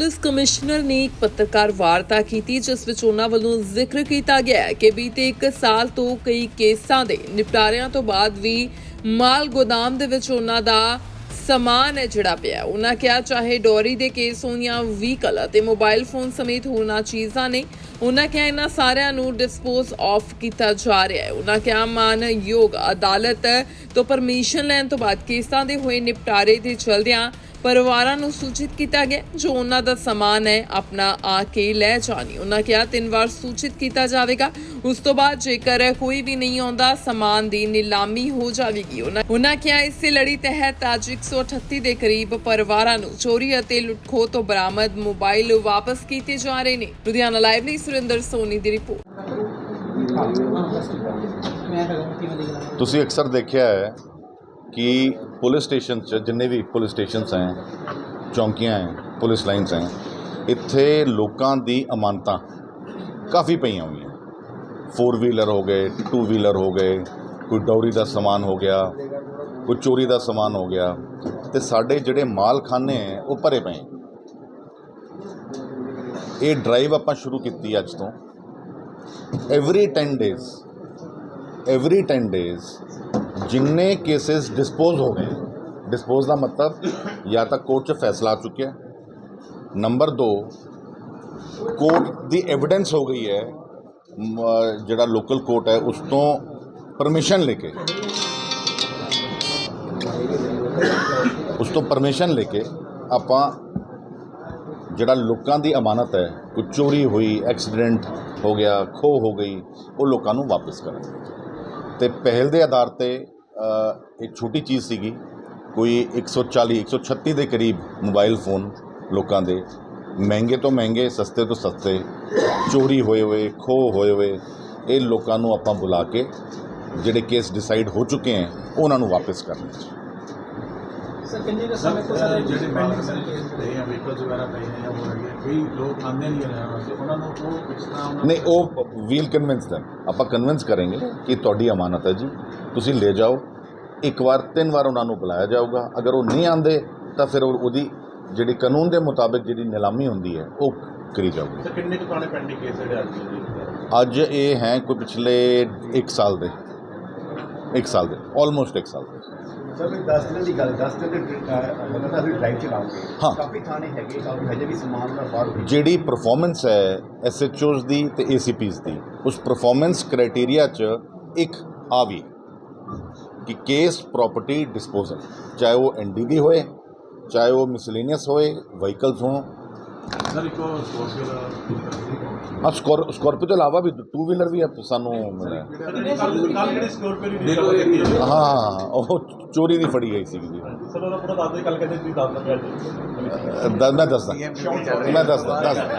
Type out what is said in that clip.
Police commissioner ਨੇ ਇੱਕ ਪੱਤਰਕਾਰ ਵਾਰਤਾ ਕੀਤੀ, ਜਿਸ ਵਿੱਚ ਉਹਨਾਂ ਵੱਲੋਂ ਜ਼ਿਕਰ ਕੀਤਾ ਗਿਆ ਹੈ ਕਿ ਬੀਤੇ 1 ਸਾਲ ਤੋਂ ਕਈ ਕੇਸਾਂ ਦੇ ਨਿਪਟਾਰਿਆਂ ਤੋਂ ਬਾਅਦ ਵੀ ਮਾਲ ਗੋਦਾਮ ਦੇ ਵਿੱਚ ਉਹਨਾਂ ਦਾ ਸਮਾਨ ਹੈ ਜਿਹੜਾ ਪਿਆ ਉਹਨਾਂ ਕਿਹਾ ਚਾਹੇ ਡੋਰੀ ਦੇ ਕੇਸ ਹੋਣ ਜਾਂ ਵਹੀਕਲ ਅਤੇ ਮੋਬਾਈਲ ਫੋਨ ਸਮੇਤ ਹੋਰਨਾਂ ਚੀਜ਼ਾਂ ਨੇ। ਉਹਨਾਂ ਕਿਹਾ ਇਹਨਾਂ ਸਾਰਿਆਂ ਨੂੰ ਡਿਸਪੋਜ਼ ਆਫ ਕੀਤਾ ਜਾ ਰਿਹਾ ਹੈ। ਉਹਨਾਂ ਕਿਹਾ ਮਾਨਯੋਗ ਅਦਾਲਤ ਤੋਂ ਪਰਮਿਸ਼ਨ ਲੈਣ ਤੋਂ ਬਾਅਦ ਕੇਸਾਂ ਦੇ ਹੋਏ ਨਿਪਟਾਰੇ ਦੇ ਚਲਦਿਆਂ ਪਰਿਵਾਰਾਂ ਨੂੰ ਸੂਚਿਤ ਕੀਤਾ ਗਿਆ ਜੋ ਉਹਨਾਂ ਦਾ ਸਮਾਨ ਹੈ, ਆਪਣਾ ਆ ਕੇ ਲੈ ਜਾਣੀ। ਉਹਨਾਂ ਕਿਹਾ ਤਿੰਨ ਵਾਰ ਸੂਚਿਤ ਕੀਤਾ ਜਾਵੇਗਾ। ਉਸ ਤੋਂ ਬਾਅਦ ਜੇਕਰ ਕੋਈ ਵੀ ਨਹੀਂ ਆਉਂਦਾ, ਸਮਾਨ ਦੀ ਨਿਲਾਮੀ ਹੋ ਜਾਵੇਗੀ। ਉਹਨਾਂ ਕਿਹਾ ਇਸੇ ਲੜੀ ਤਹਿਤ ਅੱਜ 138 ਦੇ ਕਰੀਬ ਪਰਿਵਾਰਾਂ ਨੂੰ ਚੋਰੀ ਅਤੇ ਲੁੱਟਖੋ ਤੋਂ ਬਰਾਮਦ ਮੋਬਾਈਲ ਵਾਪਸ ਕੀਤੇ ਜਾ ਰਹੇ ਨੇ। ਲੁਧਿਆਣਾ ਲਾਈਵ ਲਈ ਸੁਰਿੰਦਰ ਸੋਨੀ ਦੀ ਰਿਪੋਰਟ। ਤੁਸੀਂ ਅਕਸਰ ਦੇਖਿਆ ਹੈ ਕਿ ਪੁਲਿਸ ਸਟੇਸ਼ਨ 'ਚ ਜਿੰਨੇ ਵੀ ਪੁਲਿਸ ਸਟੇਸ਼ਨਸ ਹੈ, ਚੌਂਕੀਆਂ ਹੈ, ਪੁਲਿਸ ਲਾਈਨਸ ਹੈ, ਇੱਥੇ ਲੋਕਾਂ ਦੀ ਅਮਾਨਤਾਂ ਕਾਫੀ ਪਈਆਂ ਹੋਈਆਂ। ਫੋਰ ਵੀਲਰ ਹੋ ਗਏ ਟੂ ਵੀਲਰ ਹੋ ਗਏ, ਕੋਈ ਡੌਰੀ ਦਾ ਸਮਾਨ ਹੋ ਗਿਆ ਕੋਈ ਚੋਰੀ ਦਾ ਸਮਾਨ ਹੋ ਗਿਆ ਤੇ ਸਾਡੇ ਜਿਹੜੇ ਮਾਲਖਾਨੇ ਹੈ, ਉਹ ਭਰੇ ਪਏ ਇਹ ਡਰਾਈਵ ਆਪਾਂ ਸ਼ੁਰੂ ਕੀਤੀ ਅੱਜ ਤੋਂ। ਐਵਰੀ 10 ਡੇਜ਼ ਐਵਰੀ 10 ਡੇਜ਼ ਜਿੰਨੇ ਕੇसेस ਡਿਸਪੋਜ਼ ਹੋ ਗਏ ਡਿਸਪੋਜ਼ ਦਾ ਮਤਲਬ ਜਾਂ ਤਾਂ ਕੋਰਟ 'ਚ ਫੈਸਲਾ ਆ ਚੁੱਕਿਆ ਨੰਬਰ 2 ਕੋਰਟ ਦੀ ਐਵੀਡੈਂਸ ਹੋ ਗਈ ਹੈ ਜਿਹੜਾ ਲੋਕਲ ਕੋਰਟ ਹੈ, ਉਸ ਤੋਂ ਪਰਮਿਸ਼ਨ ਲੈ ਕੇ। ਉਸ ਤੋਂ ਪਰਮਿਸ਼ਨ ਲੈ ਕੇ ਆਪਾਂ ਜਿਹੜਾ ਲੋਕਾਂ ਦੀ ਅਮਾਨਤ ਹੈ ਕੋਈ ਚੋਰੀ ਹੋਈ ਐਕਸੀਡੈਂਟ ਹੋ ਗਿਆ ਖੋ ਹੋ ਗਈ ਉਹ ਲੋਕਾਂ ਨੂੰ ਵਾਪਸ ਕਰਨ। ਤੇ ਪਹਿਲ ਦੇ ਆਧਾਰ ਤੇ ਅ, ਇੱਕ ਛੋਟੀ ਚੀਜ਼ ਸੀਗੀ ਕੋਈ 140 136 ਦੇ ਕਰੀਬ ਮੋਬਾਈਲ ਫੋਨ ਲੋਕਾਂ ਦੇ ਮਹਿੰਗੇ ਤੋਂ ਮਹਿੰਗੇ ਸਸਤੇ ਤੋਂ ਸਸਤੇ ਚੋਰੀ ਹੋਏ ਹੋਏ ਖੋ ਹੋਏ ਹੋਏ ਇਹ ਲੋਕਾਂ ਨੂੰ ਆਪਾਂ ਬੁਲਾ ਕੇ ਜਿਹੜੇ ਕੇਸ ਡਿਸਾਈਡ ਹੋ ਚੁੱਕੇ ਹੈ ਉਹਨਾਂ ਨੂੰ ਵਾਪਸ ਕਰਨਾ। ਸਰ ਕਿੰਨੇ ਕੁ ਸਮੇਂ ਤੋਂ ਸਰ ਜਿਹੜੇ ਪੈਂਡਿੰਗ ਸਰ ਕੇਸ ਪਏ ਆ ਵਹੀਕਲਸ ਵਗੈਰਾ ਪਏ ਨੇ ਜਾਂ ਹੋਰ ਹੈਗੇ ਕਈ ਲੋਕ ਆਉਂਦੇ ਨਹੀਂ ਰਹਿਣ ਵਾਸਤੇ ਉਹਨਾਂ ਨੂੰ ਉਹ ਕਿਸ ਤਰ੍ਹਾਂ ਉਹਨਾਂ ਨਹੀਂ ਉਹ ਵੀਲ ਕਨਵਿੰਸ them ਆਪਾਂ ਕਨਵਿੰਸ ਕਰਾਂਗੇ ਕਿ ਤੁਹਾਡੀ ਅਮਾਨਤ ਹੈ ਜੀ। ਤੁਸੀਂ ਲੈ ਜਾਓ। ਇੱਕ ਵਾਰ ਤਿੰਨ ਵਾਰ ਉਹਨਾਂ ਨੂੰ ਬੁਲਾਇਆ ਜਾਊਗਾ। ਅਗਰ ਉਹ ਨਹੀਂ ਆਂਦੇ ਤਾਂ ਫਿਰ ਉਹ- ਉਹਦੀ ਜਿਹੜੀ ਕਾਨੂੰਨ ਦੇ ਮੁਤਾਬਿਕ ਜਿਹੜੀ ਨਿਲਾਮੀ ਹੁੰਦੀ ਹੈ ਉਹ ਕਰੀ ਜਾਊਗੀ। ਸਰ ਕਿੰਨੇ ਕੁ ਪੁਰਾਣੇ ਪੈਂਡਿੰਗ ਕੇਸ ਜਿਹੜੇ ਅੱਜ ਅੱਜ ਇਹ ਹੈ ਕੋਈ ਪਿਛਲੇ 1 ਸਾਲ ਦੇ। 1 ਸਾਲ ਦੇ ਆਲਮੋਸਟ 1 ਸਾਲ ਦੇ। ਸਰ ਵੀ 10 ਦਿਨਾਂ ਦੀ ਗੱਲ 10 ਦਿਨ ਦੇ ਲਗਾਤਾਰ ਵੀ ਡਰਾਈਵ ਚਲਾਉਂਗੇ ਹਾਂ। ਕਾਫੀ ਥਾਣੇ ਹੈਗੇ ਕਾਫੀ ਹਜੇ ਵੀ ਸਮਾਨ ਦਾ ਬਾਹਰ ਹੋਈ ਜਿਹੜੀ ਪਰਫਾਰਮੈਂਸ ਹੈ ਐਸਐਚਓਜ਼ ਦੀ ਤੇ ਏਸੀਪੀਜ਼ ਦੀ ਉਸ ਪਰਫਾਰਮੈਂਸ ਕ੍ਰਾਈਟੇਰੀਆ 'ਚ ਇੱਕ ਆ ਵੀ ਕਿ ਕੇਸ ਪ੍ਰਾਪਰਟੀ ਡਿਸਪੋਜ਼ਲ ਚਾਹੇ ਉਹ ਐਨਡੀ ਦੀ ਹੋਏ ਚਾਹੇ ਉਹ ਮਿਸਲੇਨੀਅਸ ਹੋਏ ਵਹੀਕਲਸ ਹੋਣ ਸਰ ਇੱਕ ਦਾ ਆ ਸਕਾਰਪੀਓ ਤੋਂ ਇਲਾਵਾ ਵੀ ਟੂ ਵੀਲਰ ਵੀ ਹੈ ਸਾਨੂੰ ਮਿਲਿਆ। ਕੱਲ ਕੱਲ ਜਿਹੜੇ ਸਕਿਉਰਟੀ ਦੀ ਡੀਲ ਹੋਈ ਹੈ। ਉਹ ਚੋਰੀ ਦੀ ਫੜੀ ਗਈ ਸੀਗੀ ਜੀ। ਸਰ ਉਹਦਾ ਪੂਰਾ ਦੱਸ ਦੇ ਕੱਲ ਕਹਿੰਦੇ ਤੁਸੀਂ ਦੱਸ ਦਿਓ ਅ, ਦ- ਮੈਂ ਦੱਸਦਾ। ਮੈਂ ਦੱਸਦਾ ਦੱਸਦਾ